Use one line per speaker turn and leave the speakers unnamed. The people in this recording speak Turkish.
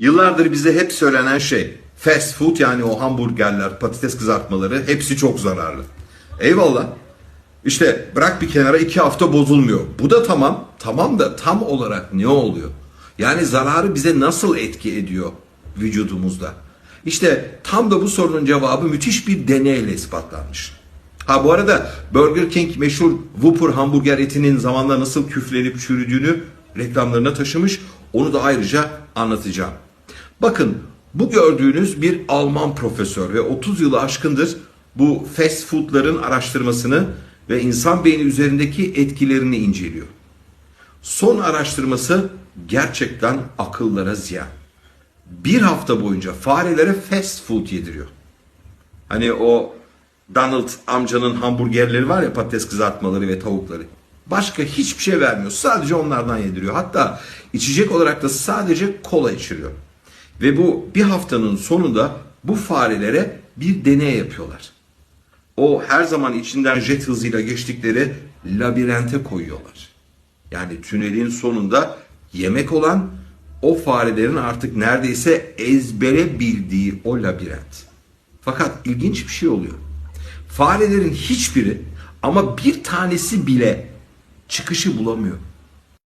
Yıllardır bize hep söylenen şey fast food yani o hamburgerler, patates kızartmaları hepsi çok zararlı. Eyvallah. İşte bırak bir kenara iki hafta bozulmuyor. Bu da tamam. Tamam da tam olarak ne oluyor? Yani zararı bize nasıl etki ediyor vücudumuzda? İşte tam da bu sorunun cevabı müthiş bir deneyle ispatlanmış. Ha bu arada Burger King meşhur Whopper hamburger etinin zamanla nasıl küflenip çürüdüğünü reklamlarına taşımış. Onu da ayrıca anlatacağım. Bakın bu gördüğünüz bir Alman profesör ve 30 yılı aşkındır bu fast foodların araştırmasını ve insan beyni üzerindeki etkilerini inceliyor. Son araştırması gerçekten akıllara ziyan. Bir hafta boyunca farelere fast food yediriyor. Hani o Donald amcanın hamburgerleri var ya patates kızartmaları ve tavukları. Başka hiçbir şey vermiyor. Sadece onlardan yediriyor. Hatta içecek olarak da sadece kola içiriyor. Ve bu bir haftanın sonunda bu farelere bir deney yapıyorlar. O her zaman içinden jet hızıyla geçtikleri labirente koyuyorlar. Yani tünelin sonunda yemek olan o farelerin artık neredeyse ezbere bildiği o labirent. Fakat ilginç bir şey oluyor. Farelerin hiçbiri ama bir tanesi bile çıkışı bulamıyor.